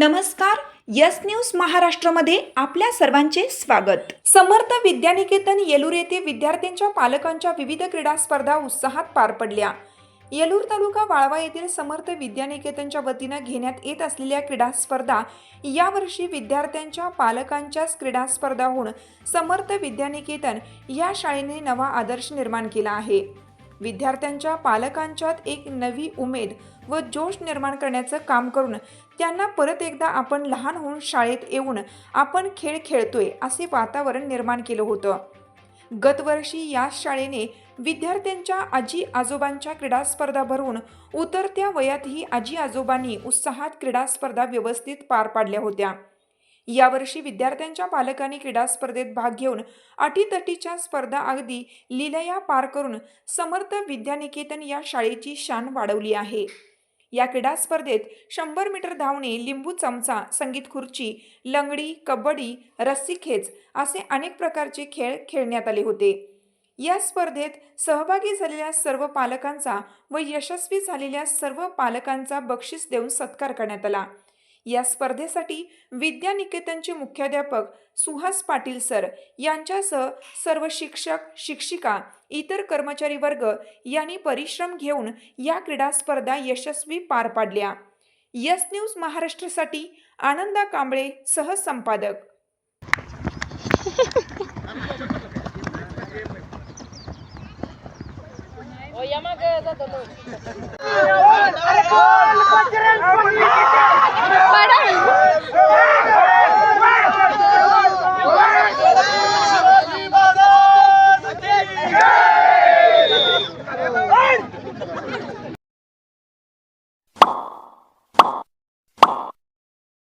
नमस्कार yes news महाराष्ट्रामध्ये आपल्या सर्वांचे स्वागत. समर्थ विद्यानिकेतन येलूर येथे विद्यार्थ्यांच्या पालकांच्या विविध क्रीडा स्पर्धा उत्साहात पार पडल्या. येलूर तालुका वाळवा येथील समर्थ विद्यानिकेतनच्या वतीनं घेण्यात येत असलेल्या क्रीडा स्पर्धा यावर्षी विद्यार्थ्यांच्या पालकांच्याच क्रीडा स्पर्धा होऊन समर्थ विद्यानिकेतन या शाळेने नवा आदर्श निर्माण केला आहे. विद्यार्थ्यांच्या पालकांच्यात एक नवी उमेद व जोश निर्माण करण्याचं काम करून त्यांना परत एकदा आपण लहान होऊन शाळेत येऊन आपण खेळ खेळतोय असे वातावरण निर्माण केलं होतं. गतवर्षी या शाळेने विद्यार्थ्यांच्या आजी आजोबांच्या क्रीडा स्पर्धा भरवून उतरत्या वयातही आजी आजोबांनी उत्साहात क्रीडा स्पर्धा व्यवस्थित पार पाडल्या होत्या. यावर्षी विद्यार्थ्यांच्या पालकांनी क्रीडा स्पर्धेत भाग घेऊन अटीतटीच्या स्पर्धा अगदी लिलया पार करून समर्थ विद्यानिकेतन या शाळेची शान वाढवली आहे. या क्रीडा स्पर्धेत शंभर मीटर धावणे लिंबू चमचा संगीत खुर्ची लंगडी कबड्डी रस्सीखेच असे अनेक प्रकारचे खेळ खेळण्यात आले होते. या स्पर्धेत सहभागी झालेल्या सर्व पालकांचा व यशस्वी झालेल्या सर्व पालकांचा बक्षीस देऊन सत्कार करण्यात आला. या स्पर्धेसाठी विद्यानिकेतनचे मुख्याध्यापक सुहास पाटील सर यांच्यासह सर्व शिक्षक शिक्षिका इतर कर्मचारी वर्ग यांनी परिश्रम घेऊन या क्रीडा स्पर्धा यशस्वी पार पाडल्या. यस न्यूज महाराष्ट्रासाठी आनंदा कांबळे सहसंपादक संपादक.